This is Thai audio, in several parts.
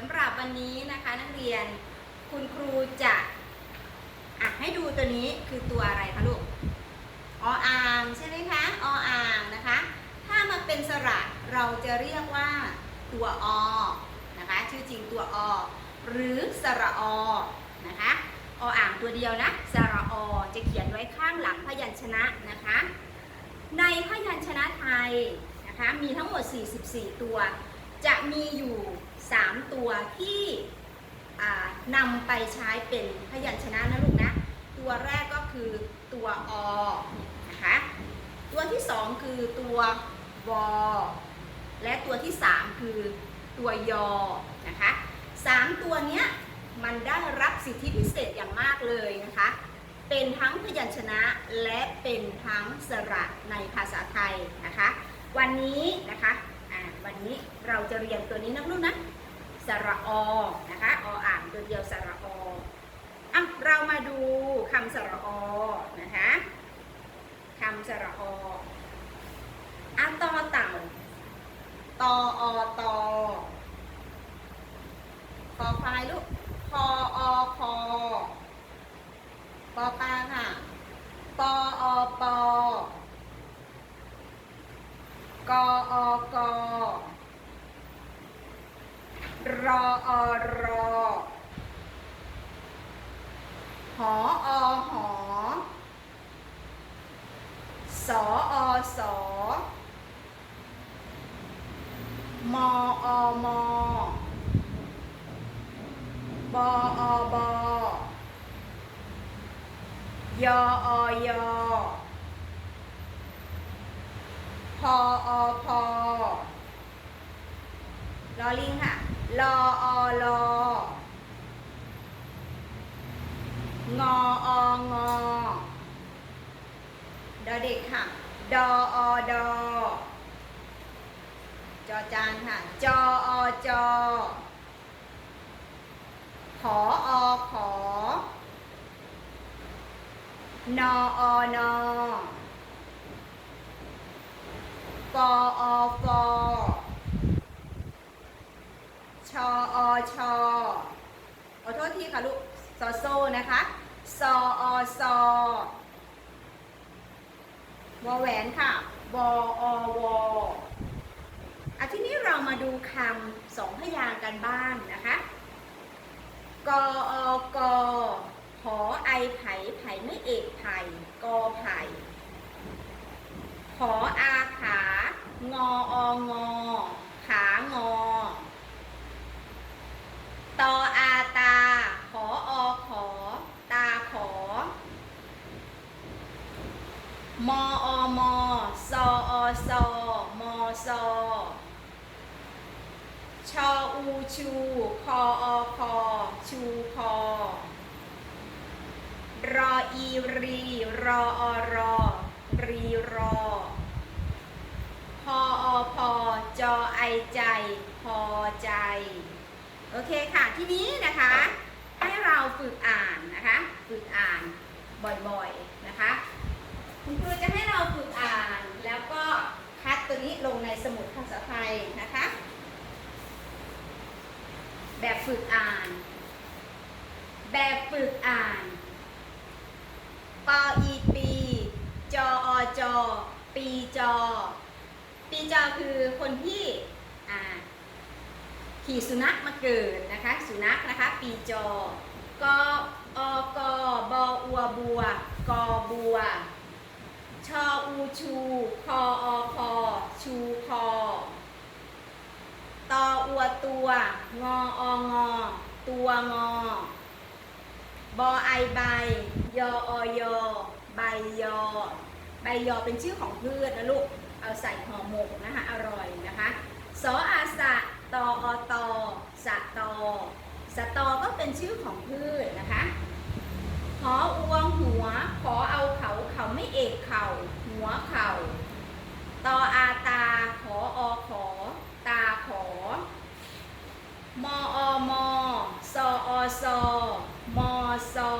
สำหรับวันนี้นะคะนักเรียนคุณครูจะอะให้ดูตัวนี้คือตัวอะไรคะลูกออ่างใช่ไหมคะออ่างนะคะ ถ้ามาเป็นสระเราจะเรียกว่าตัวอนะคะชื่อจริงตัวอหรือสระอนะคะออ่างตัวเดียวนะสระอจะเขียนไว้ข้างหลังพยัญชนะนะคะ ในพยัญชนะไทยนะคะมีทั้งหมด 44 ตัว จะมีอยู่ 3 ตัวที่นำไปใช้เป็นพยัญชนะนะลูกนะ ตัวแรกก็คือตัวอนะคะ ตัวที่ 2 คือตัววและตัวที่ 3 คือตัวยอนะคะสามตัวเนี้ยมันได้รับสิทธิพิเศษอย่างมากเลยนะคะ เป็นทั้งพยัญชนะและเป็นทั้งสระในภาษาไทยนะคะ วันนี้นะคะ อ่า วันนี้เราจะเรียนตัวนี้นะลูกนะ สระอนะคะออ่างตัวเดียวสระออะเรามาดูคำสระอนะคะคำสระออะตอเต่าตออตอคอควายลูกคออคอปอปลาค่ะปออปอกออกอ รออรอหออหอสออสอมออมอบออบอยออยอพออพอลอลิงค่ะ ลออลองอองอดอเด็กค่ะ ดออดอจอจานค่ะ จออจอขออขอนออนอปออปอ ชออชอขอโทษทีค่ะลูกซอโซนะคะซออซอวอแหวนค่ะวออวออะทีนี้เรามาดูคำสองพยางค์กันบ้างนะคะกออกอหอไอไผ่ไผ่ไม่เอกไผ่กอไผ่ขออาขางอองอ ขางอ ตออาตา ขออขอ ตาขอ มออมซออซอมอซอชออูชูคออคอชูคอรออีรีรออรอรีรอพออพอจอไอใจ พอใจ โอเคค่ะ ทีนี้นะคะ ให้เราฝึกอ่านนะคะ ฝึกอ่านบ่อยๆนะคะ คุณครูจะให้เราฝึกอ่านแล้วก็คัดตัวนี้ลงในสมุดภาษาไทยนะคะ แบบฝึกอ่าน แบบฝึกอ่านปออีปีจออจอปีจอ ปีจอคือคนที่อ่าขี่สุนัขมาเกิดนะคะ สุนัขนะคะ ปีจอกออกบออัวบัว กอบัว ชออูชูคออคอชูคอตออัวตัว งอองอ ตัวงอ บอไอใบ ยออยอ ใบยอ ใบยอเป็นชื่อของพืชนะลูก เอาใส่ห่อหมกนะคะ อร่อยนะคะสออาสะตออตอสะตอสะตอก็เป็นชื่อของพืชนะคะ หออวงหัว ขอเอาเขา เอกเข่า หัวเข่า ตออาตา ขออขอ ตาขอ มออมอซออซอมอซอ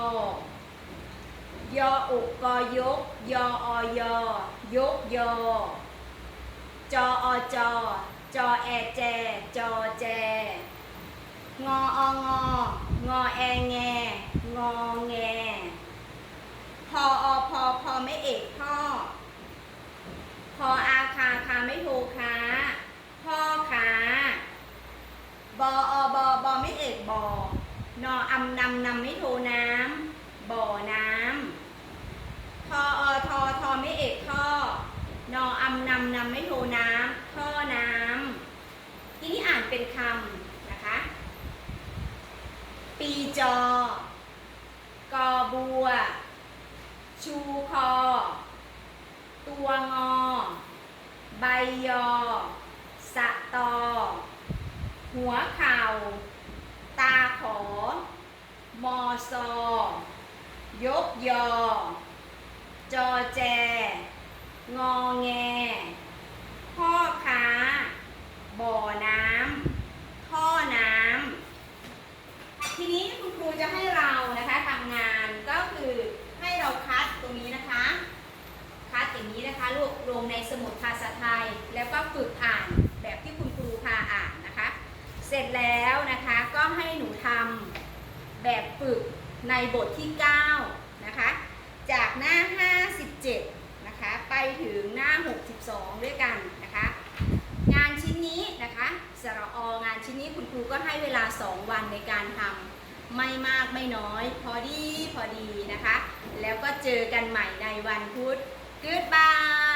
ยออุกกอยก ยออยยกยอจออจอจอแอแจ จอแจ งอองงอแองแง งอแง ออพอพอไม่เอกพ่อ พออาคาคาไม่โทค้าพ่อค้าบออบอบอไม่เอกบอนออำนำนำไม่โทน้ำบ่อน้ำทออทอทอไม่เอกท่อนออำนำนำไม่โทน้ำท่อน้ำทีนี้อ่านเป็นคำนะคะ ปีจอกอบัว ชูคอ ตัวงอ ใบยอ สะตอ หัวเข่า ตาขอ มอซอยกยอ จอแจ งอแง พ่อค้า บ่อน้ำท่อน้ำทีนี้คุณครูจะให้เรานะคะทำงาน เราคัดตรงนี้นะคะ คัดอย่างนี้นะคะลูกลงในสมุดภาษาไทย แล้วก็ฝึกอ่านแบบที่คุณครูพาอ่านนะคะ เสร็จแล้วนะคะก็ให้หนูทำแบบฝึกในบทที่ 9 นะคะ จากหน้า 57 นะคะ ไปถึงหน้า 62 ด้วยกันนะคะ งานชิ้นนี้นะคะสระองานชิ้นนี้คุณครูก็ให้เวลา 2 วันในการทำ ไม่มากไม่น้อย พอดีพอดีนะคะ แล้วก็เจอกันใหม่ในวันพุธ Goodbye